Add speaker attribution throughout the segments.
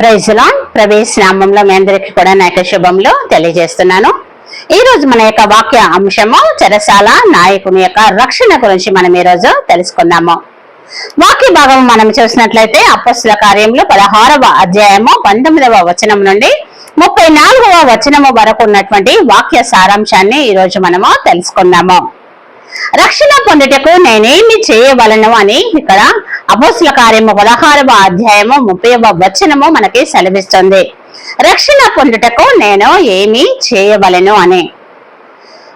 Speaker 1: ప్రైజ్లాన్ ప్రవేశ నామంలో మీ అందరికీ కూడా నా యొక్క శుభంలో తెలియజేస్తున్నాను. ఈ రోజు మన యొక్క వాక్య అంశము చెరసాల నాయకుని యొక్క రక్షణ గురించి మనం ఈ రోజు తెలుసుకుందాము. వాక్య భాగం మనం చూసినట్లయితే అపస్సుల కార్యంలో పదహారవ అధ్యాయము పంతొమ్మిదవ వచనం నుండి ముప్పై నాలుగవ వచనము వరకు ఉన్నటువంటి వాక్య సారాంశాన్ని ఈ రోజు మనము తెలుసుకుందాము. రక్షణ పొందుటకు నేనేమి చేయవలను అని ఇక్కడ అపోసుల కార్యము పదహారవ అధ్యాయము ముప్పైవ వచనము మనకి సెలవిస్తుంది. రక్షణ పొందుటకు నేను ఏమి చేయవలను అని.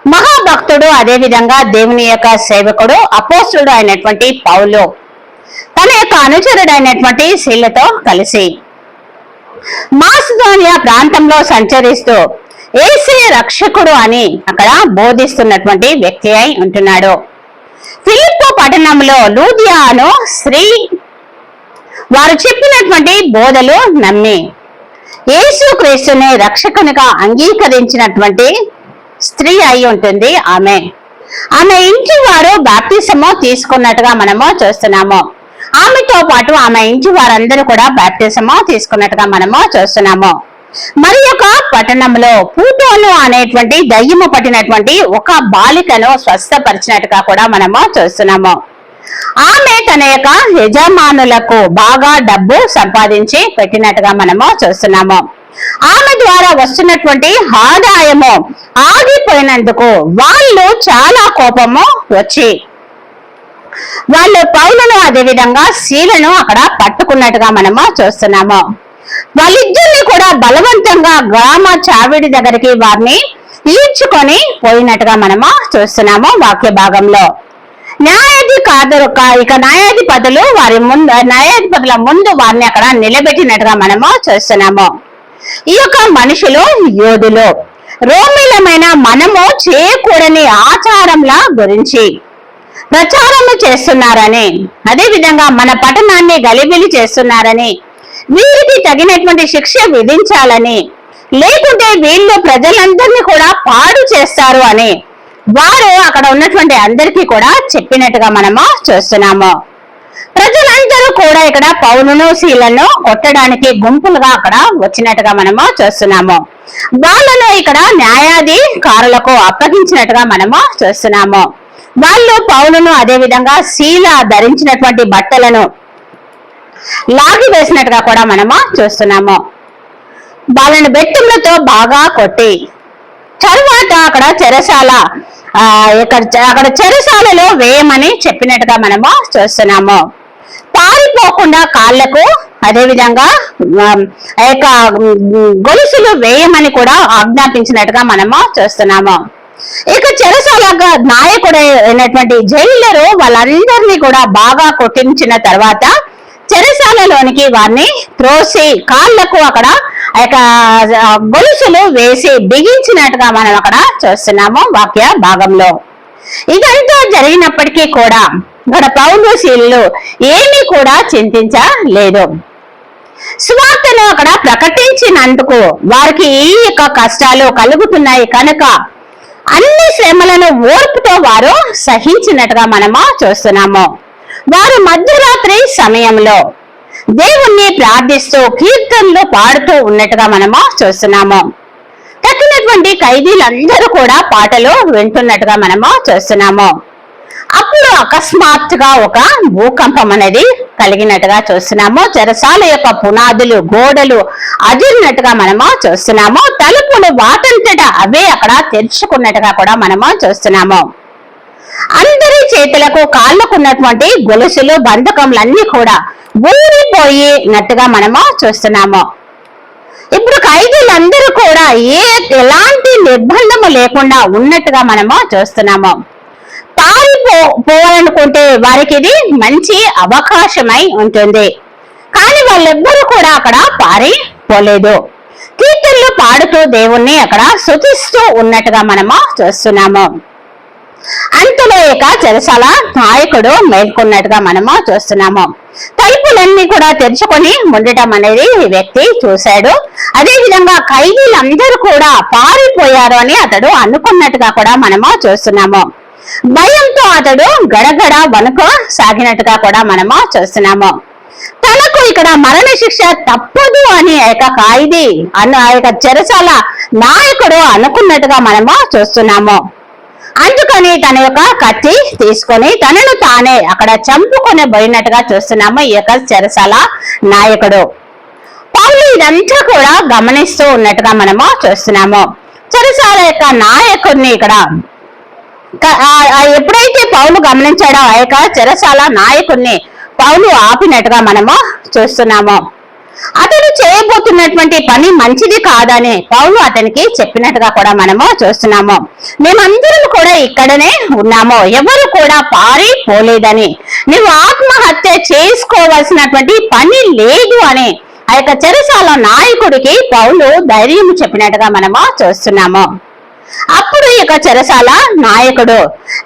Speaker 1: మహాభక్తుడు అదే విధంగా దేవుని యొక్క సేవకుడు అపోసుడు అయినటువంటి పౌలు తన యొక్క అనుచరుడైనటువంటి శీలతో కలిసి మాసుధోనియా ప్రాంతంలో సంచరిస్తూ ఏసే రక్షకుడు అని అక్కడ బోధిస్తున్నటువంటి వ్యక్తి అయి ఉంటున్నాడు. ఫిలిప్పో పట్టణంలో లూదియాను స్త్రీ వారు చెప్పినటువంటి బోధలు నమ్మి యేసు క్రీస్తుని రక్షకునిగా అంగీకరించినటువంటి స్త్రీ అయి ఉంటుంది ఆమె. ఆమె ఇంటి వారు బాప్తిసము తీసుకున్నట్టుగా మనము చూస్తున్నాము. ఆమెతో పాటు ఆమె ఇంటి వారందరూ కూడా బాప్తిసము తీసుకున్నట్టుగా మనము చూస్తున్నాము. మరి ఒక పట్టణంలో పూటోలు అనేటువంటి దయ్యము పట్టినటువంటి ఒక బాలికను స్వస్థపరిచినట్టుగా కూడా మనము చూస్తున్నాము. ఆమె తన యొక్క యజమానులకు బాగా డబ్బు సంపాదించి పెట్టినట్టుగా మనము చూస్తున్నాము. ఆమె ద్వారా వస్తున్నటువంటి ఆదాయము ఆగిపోయినందుకు వాళ్ళు చాలా కోపము వచ్చి వాళ్ళు పౌలను అదే విధంగా శీలను అక్కడ పట్టుకున్నట్టుగా మనము చూస్తున్నాము. వాళ్ళిద్దరిని కూడా బలవంతంగా గ్రామ చావిడి దగ్గరికి వారిని ఈడ్చుకొని పోయినట్టుగా మనము చూస్తున్నాము వాక్య భాగంలో. న్యాయాధికారులు ఇక న్యాయాధిపతులు వారి ముందు న్యాయాధిపతుల ముందు వారిని అక్కడ నిలబెట్టినట్టుగా మనము చూస్తున్నాము. ఈ యొక్క మనుషులు యోధులు. రోమిలమైన మనము చేయకూడని ఆచారంల గురించి ప్రచారము చేస్తున్నారని అదే విధంగా మన పట్టణాన్ని గలిబిలి చేస్తున్నారని వీరికి తగినటువంటి శిక్ష విధించాలని. లేకుంటే వీళ్ళు ప్రజలందరినీ కూడా పాడు చేస్తారు అని వారు అక్కడ ఉన్నటువంటి అందరికీ కూడా చెప్పినట్టుగా మనము చూస్తున్నాము. ప్రజలందరూ కూడా ఇక్కడ పౌరును శీలను కొట్టడానికి గుంపులుగా అక్కడ వచ్చినట్టుగా మనము చూస్తున్నాము. వాళ్ళను ఇక్కడ న్యాయాధికారులకు అప్పగించినట్టుగా మనము చూస్తున్నాము. వాళ్ళు పౌలును అదే విధంగా శీల ధరించినటువంటి బట్టలను లాగి వేసినట్టుగా కూడా మనము చూస్తున్నాము. వాళ్ళని బెట్టులతో బాగా కొట్టి తర్వాత అక్కడ చెరసాల ఇక్కడ అక్కడ చెరసాలలో వేయమని చెప్పినట్టుగా మనము చూస్తున్నాము. పారిపోకుండా కాళ్ళకు అదేవిధంగా ఆ యొక్క గొలుసులు వేయమని కూడా ఆజ్ఞాపించినట్టుగా మనము చూస్తున్నాము. ఇక చెరసాల నాయకుడు అయినటువంటి జైలరు వాళ్ళందరినీ కూడా బాగా కొట్టించిన తర్వాత చెరసాలలోనికి వారిని త్రోసి కాళ్ళకు అక్కడ ఆ యొక్క గొలుసులు వేసి బిగించినట్టుగా మనం అక్కడ చూస్తున్నాము వాక్య భాగంలో. ఇదంతా జరిగినప్పటికీ కూడా ఇక్కడ పౌరుశీలు ఏమీ కూడా చింతించలేదు. సువార్తను అక్కడ ప్రకటించినందుకు వారికి ఈ యొక్క కష్టాలు కలుగుతున్నాయి కనుక అన్ని శ్రమలను ఓర్పుతో వారు సహించినట్టుగా మనము చూస్తున్నాము. వారు మధ్యరాత్రి సమయంలో దేవుణ్ణి ప్రార్థిస్తూ కీర్తనలు పాడుతూ ఉన్నట్టుగా మనము చూస్తున్నాము. తక్కినటువంటి ఖైదీలందరూ కూడా పాటలు వింటున్నట్టుగా మనము చూస్తున్నాము. అప్పుడు అకస్మాత్తుగా ఒక భూకంపం అనేది కలిగినట్టుగా చూస్తున్నాము. చెరసాల యొక్క పునాదులు గోడలు అదిరినట్టుగా మనము చూస్తున్నాము. తలుపులు వాటంతట అవే అక్కడ తెరుచుకున్నట్టుగా కూడా మనము చూస్తున్నాము. అందరి చేతులకు కాళ్ళకున్నటువంటి గొలుసులు బంధకములన్నీ కూడా ఊరిపోయినట్టుగా మనము చూస్తున్నాము. ఇప్పుడు ఖైదీలందరూ కూడా ఏ ఎలాంటి నిర్బంధము లేకుండా ఉన్నట్టుగా మనము చూస్తున్నాము. పారిపో పోవాలనుకుంటే వారికి ఇది మంచి అవకాశమై ఉంటుంది. కానీ వాళ్ళెవ్వరూ కూడా అక్కడ పారిపోలేదు. కీర్తనలు పాడుతూ దేవుణ్ణి అక్కడ శుతిస్తూ ఉన్నట్టుగా మనము చూస్తున్నాము. అంతలోయక చెరసాల నాయకుడు మేల్కొన్నట్టుగా మనము చూస్తున్నాము. తలుపులన్నీ కూడా తెరుచుకొని ఉండటం అనేది ఈ వ్యక్తి చూశాడు. అదే విధంగా ఖైదీలందరూ కూడా పారిపోయారు అని అతడు అనుకున్నట్టుగా కూడా మనము చూస్తున్నాము. భయంతో అతడు గడగడ వణుక సాగినట్టుగా కూడా మనము చూస్తున్నాము. తనకు ఇక్కడ మరణ శిక్ష తప్పదు అని ఆ యొక్క ఖైదీ అన్న ఆ యొక్క చెరసాల నాయకుడు అనుకున్నట్టుగా మనము చూస్తున్నాము. అందుకని తన యొక్క కత్తి తీసుకొని తనను తానే అక్కడ చంపుకొని పోయినట్టుగా చూస్తున్నాము ఈ యొక్క చెరసాల నాయకుడు. పౌలు ఇదంతా కూడా గమనిస్తూ ఉన్నట్టుగా మనము చూస్తున్నాము. చెరసాల యొక్క నాయకుడిని ఇక్కడ ఎప్పుడైతే పౌలు గమనించాడో ఆ యొక్క చెరసాల నాయకుడిని పౌలు ఆపినట్టుగా మనము చూస్తున్నాము. అతను చేయబోతున్నటువంటి పని మంచిది కాదని పౌలు అతనికి చెప్పినట్టుగా కూడా మనము చూస్తున్నాము. మేమందరం కూడా ఇక్కడనే ఉన్నాము. ఎవరు కూడా పారిపోలేదని. నువ్వు ఆత్మహత్య చేసుకోవాల్సినటువంటి పని లేదు అని ఆ యొక్క చెరసాల నాయకుడికి పౌలు ధైర్యం చెప్పినట్టుగా మనము చూస్తున్నాము. అప్పుడు ఈ యొక్క చెరసాల నాయకుడు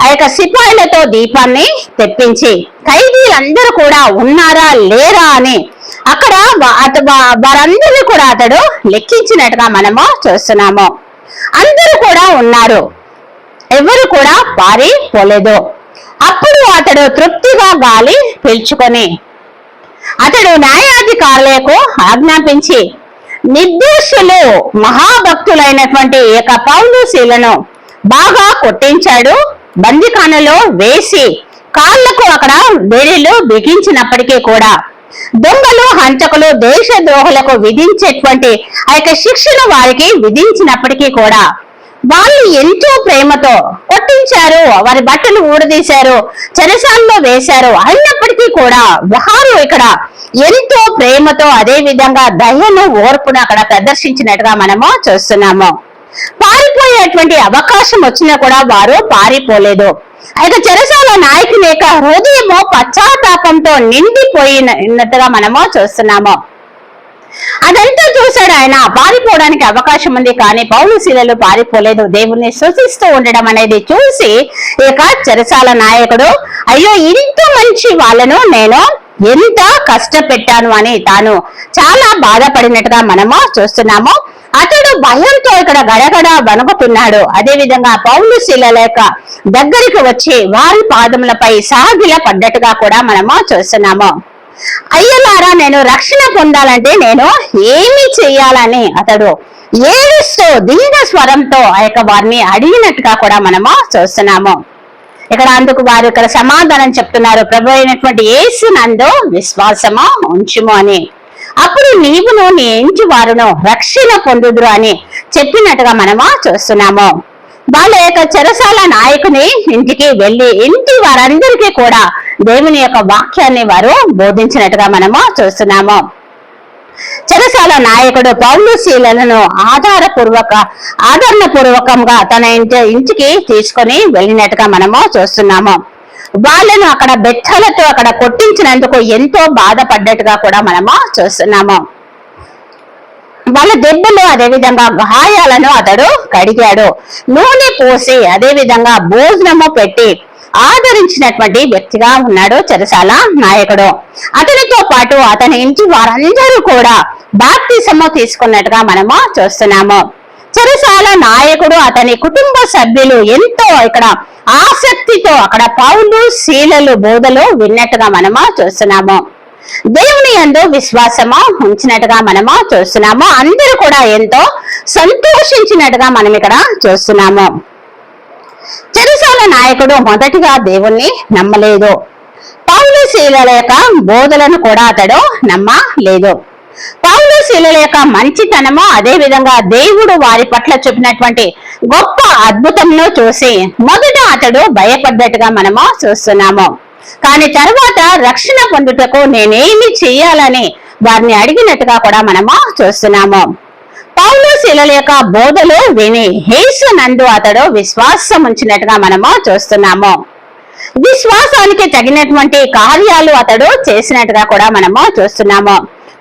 Speaker 1: ఆ యొక్క సిపాయిలతో దీపాన్ని తెప్పించి ఖైదీలందరూ కూడా ఉన్నారా లేరా అని అక్కడ అత- వారందరినీ కూడా అతడు లెక్కించినట్టుగా మనము చూస్తున్నాము. అందరూ కూడా ఉన్నారు. ఎవరు కూడా పారిపోలేదు. అప్పుడు అతడు తృప్తిగా గాలి పీల్చుకొని అతడు న్యాయాధికారులకు ఆజ్ఞాపించి నిర్దోషులు మహాభక్తులైనటువంటి యొక్క పౌలుశీలను బాగా కొట్టించాడు. బందిఖానలో వేసి కాళ్ళకు అక్కడ వేడిలు బిగించినప్పటికీ కూడా దొంగలు హంతకులు దేశద్రోహులకు విధించేటువంటి ఆ యొక్క శిక్షను వారికి విధించినప్పటికీ కూడా వాళ్ళు ఎంతో ప్రేమతో కొట్టించారు వారి బట్టలు ఊడదీశారు చెరసాల్లో వేశారు. అయినప్పటికీ కూడా వారు ఇక్కడ ఎంతో ప్రేమతో అదే విధంగా దయను ఓర్పును అక్కడ ప్రదర్శించినట్టుగా మనము చూస్తున్నాము. పారిపోయేటువంటి అవకాశం వచ్చినా కూడా వారు పారిపోలేదు. అయితే చెరసాల నాయకుని యొక్క హృదయము పశ్చాత్తాపంతో నిండిపోయినట్టుగా మనము చూస్తున్నాము. అదంతా చూశాడు ఆయన. పారిపోవడానికి అవకాశం ఉంది కానీ పౌలు శీలలు పారిపోలేదు. దేవుణ్ణి శోషిస్తూ ఉండడం అనేది చూసి ఇక చెరసాల నాయకుడు అయ్యో ఇంత మంచి వాళ్ళను నేను ఎంత కష్టపెట్టాను అని తాను చాలా బాధపడినట్టుగా మనము చూస్తున్నాము. అతడు భయంతో ఇక్కడ గడగడ వణుకుతున్నాడు. అదే విధంగా పౌలు శీలల యొక్క దగ్గరికి వచ్చి వారి పాదములపై సాగిల పడ్డట్టుగా కూడా మనము చూస్తున్నాము. అయ్యలారా నేను రక్షణ పొందాలంటే నేను ఏమి చెయ్యాలని అతడు ఏడుస్తూ దీన స్వరంతో ఆ యొక్క వారిని అడిగినట్టుగా కూడా మనము చూస్తున్నాము. ఇక్కడ అందుకు వారు ఇక్కడ సమాధానం చెప్తున్నారు. ప్రభు అయినటువంటి ఏసు నందు విశ్వాసము ఉంచుము అని. అప్పుడు నీవును నీ ఇంటి వారును రక్షణ పొందుదురు అని చెప్పినట్టుగా మనము చూస్తున్నాము. వాళ్ళ యొక్క చెరసాల నాయకుని ఇంటికి వెళ్ళి ఇంటి వారందరికీ కూడా దేవుని యొక్క వాక్యాన్ని వారు బోధించినట్టుగా మనము చూస్తున్నాము. చెరసాల నాయకుడు పౌలు శీలను ఆధారపూర్వక ఆదరణ పూర్వకంగా తన ఇంటి ఇంటికి తీసుకొని వెళ్ళినట్టుగా మనము చూస్తున్నాము. వాళ్ళను అక్కడ బెట్టలతో అక్కడ కొట్టించినందుకు ఎంతో బాధపడ్డట్టుగా కూడా మనము చూస్తున్నాము. వాళ్ళ దెబ్బలు అదే విధంగా గాయాలను అతడు కడిగాడు. నూనె పోసి అదే విధంగా భోజనము పెట్టి ఆదరించినటువంటి వ్యక్తిగా ఉన్నాడు చెరసాల నాయకుడు. అతనితో పాటు అతని ఇంటి వారందరూ కూడా బాప్తిసము తీసుకున్నట్టుగా మనము చూస్తున్నాము. చెరసాల నాయకుడు అతని కుటుంబ సభ్యులు ఎంతో ఇక్కడ ఆసక్తితో అక్కడ పౌలు శీలలు బోధలు విన్నట్టుగా మనము చూస్తున్నాము. దేవుని యందు విశ్వాసము ఉంచినట్టుగా మనము చూస్తున్నాము. అందరూ కూడా ఎంతో సంతోషించినట్టుగా మనం ఇక్కడ చూస్తున్నాము. చెరుసాల నాయకుడు మొదటిగా దేవుణ్ణి నమ్మలేదు. పౌలు శీలల యొక్క బోధలను కూడా అతడు నమ్మలేదు. పౌలు శిలల యొక్క మంచితనము అదే విధంగా దేవుడు వారి పట్ల చూపినటువంటి గొప్ప అద్భుతంను చూసి మొదట అతడు భయపడ్డట్టుగా మనము చూస్తున్నాము. కానీ తర్వాత రక్షణ పొందుటకు నేనేమి చెయ్యాలని వారిని అడిగినట్టుగా కూడా మనము చూస్తున్నాము. పౌలు శిలల యొక్క బోధలు విని హేసు నందు అతడు విశ్వాసం ఉంచినట్టుగా మనము చూస్తున్నాము. విశ్వాసానికి తగినటువంటి కార్యాలు అతడు చేసినట్టుగా కూడా మనము చూస్తున్నాము.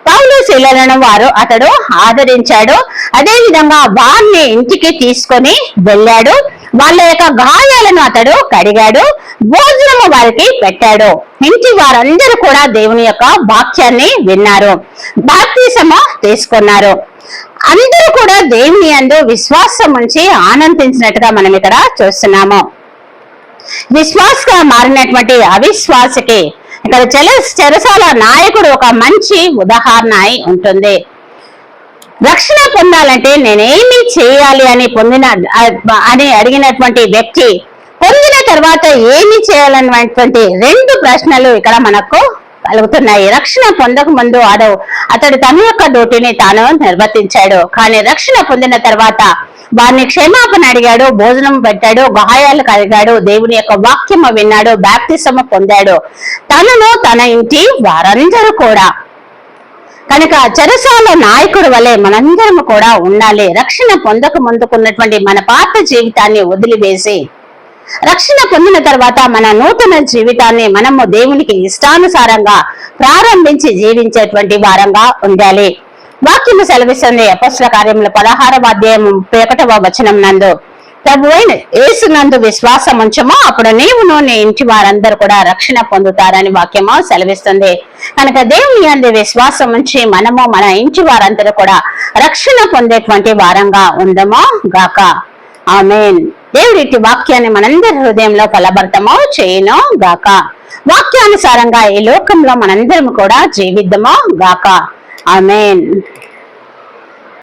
Speaker 1: పౌలు శిలలను వారు అతడు ఆదరించాడు. అదే విధంగా వారిని ఇంటికి తీసుకొని వెళ్ళాడు. వాళ్ళ యొక్క గాయాలను అతడు కడిగాడు. భోజనము వారికి పెట్టాడు. ఇంటి వారందరూ కూడా దేవుని యొక్క వాక్యాన్ని విన్నారు. బాప్తీసము తీసుకున్నారు. అందరూ కూడా దేవుని అందు విశ్వాసం ఉంచి ఆనందించినట్టుగా మనం ఇక్కడ చూస్తున్నాము. విశ్వాసగా మారినటువంటి అవిశ్వాసకి ఇక్కడ చెల చెరసాల నాయకుడు ఒక మంచి ఉదాహరణ అయి ఉంటుంది. రక్షణ పొందాలంటే నేనేమి చేయాలి అని పొందిన అని అడిగినటువంటి వ్యక్తి పొందిన తర్వాత ఏమి చేయాలన్నటువంటి రెండు ప్రశ్నలు ఇక్కడ మనకు కలుగుతున్నాయి రక్షణ పొందక ముందు ఆడవు అతడు తన యొక్క డ్యూటీని తాను నిర్వర్తించాడు. కానీ రక్షణ పొందిన తర్వాత వారిని క్షమాపణ అడిగాడు భోజనం పెట్టాడు గాయాలు కలిగాడు దేవుని యొక్క వాక్యము విన్నాడు బ్యాప్తిసము పొందాడు. తనను తన ఇంటి వారందరూ కూడా కనుక చెరసాల నాయకుడు వలె మనందరం కూడా ఉండాలి. రక్షణ పొందక ముందుకున్నటువంటి మన పాత జీవితాన్ని వదిలివేసి రక్షణ పొందిన తర్వాత మన నూతన జీవితాన్ని మనము దేవునికి ఇష్టానుసారంగా ప్రారంభించి జీవించేటువంటి వారంగా ఉండాలి. వాక్యము సెలవిస్తుంది అపస్ల కార్యముల పదహారవ అధ్యాయం ముప్పై ఒకటవ వచనం నందు. ప్రభు అయిన నందు విశ్వాసం ఉంచమో అప్పుడు నీవును నీ ఇంటి వారందరూ కూడా రక్షణ పొందుతారని వాక్యము సెలవిస్తుంది. కనుక దేవుని అందు విశ్వాసం ఉంచి మనము మన ఇంటి వారందరూ కూడా రక్షణ పొందేటువంటి వారంగా ఉందమో గాక. ఆమెన్. దేవుడి వాక్యాన్ని మనందరి హృదయంలో ఫలభర్తమో చేయను గాక. వాక్యానుసారంగా ఈ లోకంలో మనందరం కూడా జీవిద్దామో గాక. ఆమెన్.